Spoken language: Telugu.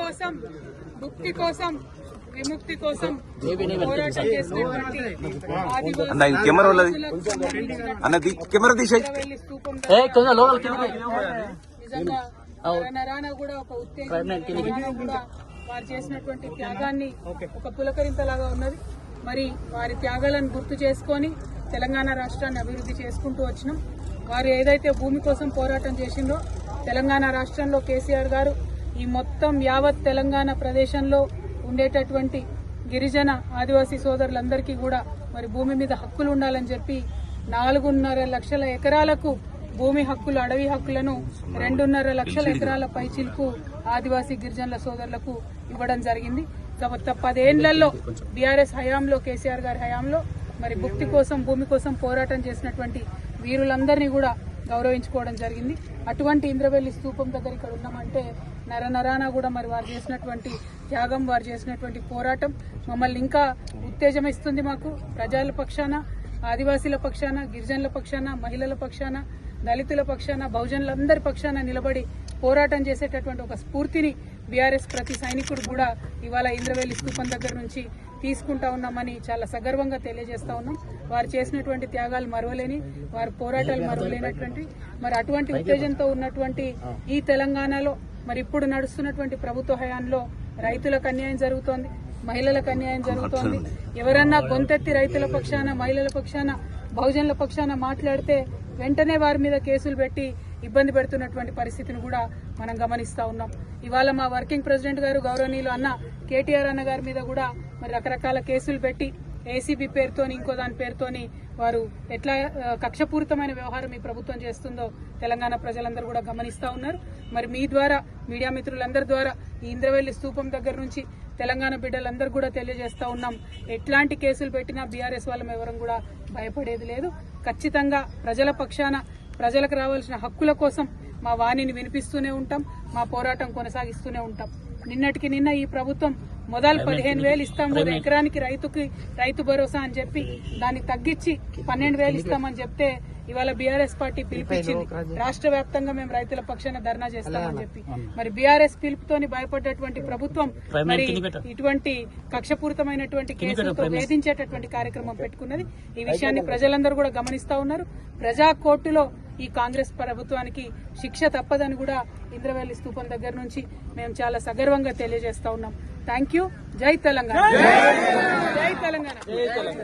కోసం ముక్తి కోసం విముక్తి కోసం పోరాటం చేసినటువంటి ఆదివాసీ అన్న, ఈ కెమెరా తీసేయి. నరాన కూడా ఒక ఉత్తేజం కూడా వారు చేసినటువంటి త్యాగాన్ని ఒక పులకరింతలాగా ఉన్నది. మరి వారి త్యాగాలను గుర్తు చేసుకొని తెలంగాణ రాష్ట్రాన్ని అభివృద్ధి చేసుకుంటూ వచ్చినాం. వారు ఏదైతే భూమి కోసం పోరాటం చేసిందో తెలంగాణ రాష్ట్రంలో కేసీఆర్ గారు ఈ మొత్తం యావత్ తెలంగాణ ప్రదేశంలో ఉండేటటువంటి గిరిజన ఆదివాసీ సోదరులందరికీ కూడా మరి భూమి మీద హక్కులు ఉండాలని చెప్పి నాలుగున్నర లక్షల ఎకరాలకు భూమి హక్కులు అడవి హక్కులను రెండున్నర లక్షల ఎకరాల పైచిలకు ఆదివాసీ గిరిజనుల సోదరులకు ఇవ్వడం జరిగింది. కాబట్టి పదేళ్ళలో బీఆర్ఎస్ హయాంలో కేసీఆర్ గారి హయాంలో మరి భుక్తి కోసం భూమి కోసం పోరాటం చేసినటువంటి వీరులందరినీ కూడా గౌరవించుకోవడం జరిగింది. అటువంటి ఇంద్రవెల్లి స్తూపం దగ్గర ఇక్కడ ఉన్నామంటే నర నరాన కూడా మరి వారు చేసినటువంటి త్యాగం వారు చేసినటువంటి పోరాటం మమ్మల్ని ఇంకా ఉత్తేజం ఇస్తుంది మాకు. ప్రజల పక్షాన ఆదివాసీల పక్షాన గిరిజనుల పక్షాన మహిళల పక్షాన దళితుల పక్షాన బహుజనులందరి పక్షాన నిలబడి పోరాటం చేసేటటువంటి ఒక స్ఫూర్తిని బీఆర్ఎస్ ప్రతి సైనికుడు కూడా ఇవాళ ఇంద్రవెల్లి స్థూపం దగ్గర నుంచి తీసుకుంటా ఉన్నామని చాలా సగర్వంగా తెలియజేస్తా ఉన్నాం. వారు చేసినటువంటి త్యాగాలు మరవలేని వారి పోరాటాలు మరవలేనటువంటి మరి అటువంటి ఉత్తేజంతో ఉన్నటువంటి ఈ తెలంగాణలో మరి ఇప్పుడు నడుస్తున్నటువంటి ప్రభుత్వ హయాంలో రైతులకు అన్యాయం జరుగుతోంది మహిళలకు అన్యాయం జరుగుతోంది. ఎవరన్నా గొంతెత్తి రైతుల పక్షాన మహిళల పక్షాన బహుజనుల పక్షాన మాట్లాడితే వెంటనే వారి మీద కేసులు పెట్టి ఇబ్బంది పెడుతున్నటువంటి పరిస్థితిని కూడా మనం గమనిస్తా ఉన్నాం. ఇవాళ మా వర్కింగ్ ప్రెసిడెంట్ గారు గౌరవనీయులు అన్న కేటీఆర్ అన్న గారి మీద కూడా మరి రకరకాల కేసులు పెట్టి ఏసీబీ పేరుతోని ఇంకో దాని పేరుతోని వారు ఎట్లా కక్షపూరితమైన వ్యవహారం ఈ ప్రభుత్వం చేస్తుందో తెలంగాణ ప్రజలందరూ కూడా గమనిస్తా ఉన్నారు. మరి మీ ద్వారా మీడియా మిత్రులందరి ద్వారా ఈ ఇంద్రవెల్లి స్తూపం దగ్గర నుంచి తెలంగాణ బిడ్డలందరూ కూడా తెలియజేస్తా ఉన్నాం. ఎట్లాంటి కేసులు పెట్టినా బీఆర్ఎస్ వాళ్ళం ఎవరం కూడా భయపడేది లేదు. ఖచ్చితంగా ప్రజల పక్షాన ప్రజలకు రావాల్సిన హక్కుల కోసం మా వాణిని వినిపిస్తూనే ఉంటాం మా పోరాటం కొనసాగిస్తూనే ఉంటాం. నిన్నటికి నిన్న ఈ ప్రభుత్వం మొదలు పదిహేను వేలు ఇస్తాము ఎకరానికి రైతుకి రైతు భరోసా అని చెప్పి దాన్ని తగ్గించి పన్నెండు వేలు ఇస్తామని చెప్తే ఇవాళ బీఆర్ఎస్ పార్టీ పిలిపించింది. రాష్ట్ర వ్యాప్తంగా మేము రైతుల పక్షాన ధర్నా చేస్తామని చెప్పి. మరి బీఆర్ఎస్ పిలుపుతోని భయపడ్డటువంటి ప్రభుత్వం మరి ఇటువంటి కక్షపూరితమైనటువంటి కేసులతో వేధించేటటువంటి కార్యక్రమం పెట్టుకున్నది. ఈ విషయాన్ని ప్రజలందరూ కూడా గమనిస్తా ఉన్నారు. ప్రజా కోర్టులో ఈ కాంగ్రెస్ ప్రభుత్వానికి శిక్ష తప్పదని కూడా ఇంద్రవెల్లి స్తూపం దగ్గర నుంచి మేము చాలా సగర్వంగా తెలియజేస్తా ఉన్నాం. థ్యాంక్ యూ జై తెలంగాణ. జై తెలంగాణ.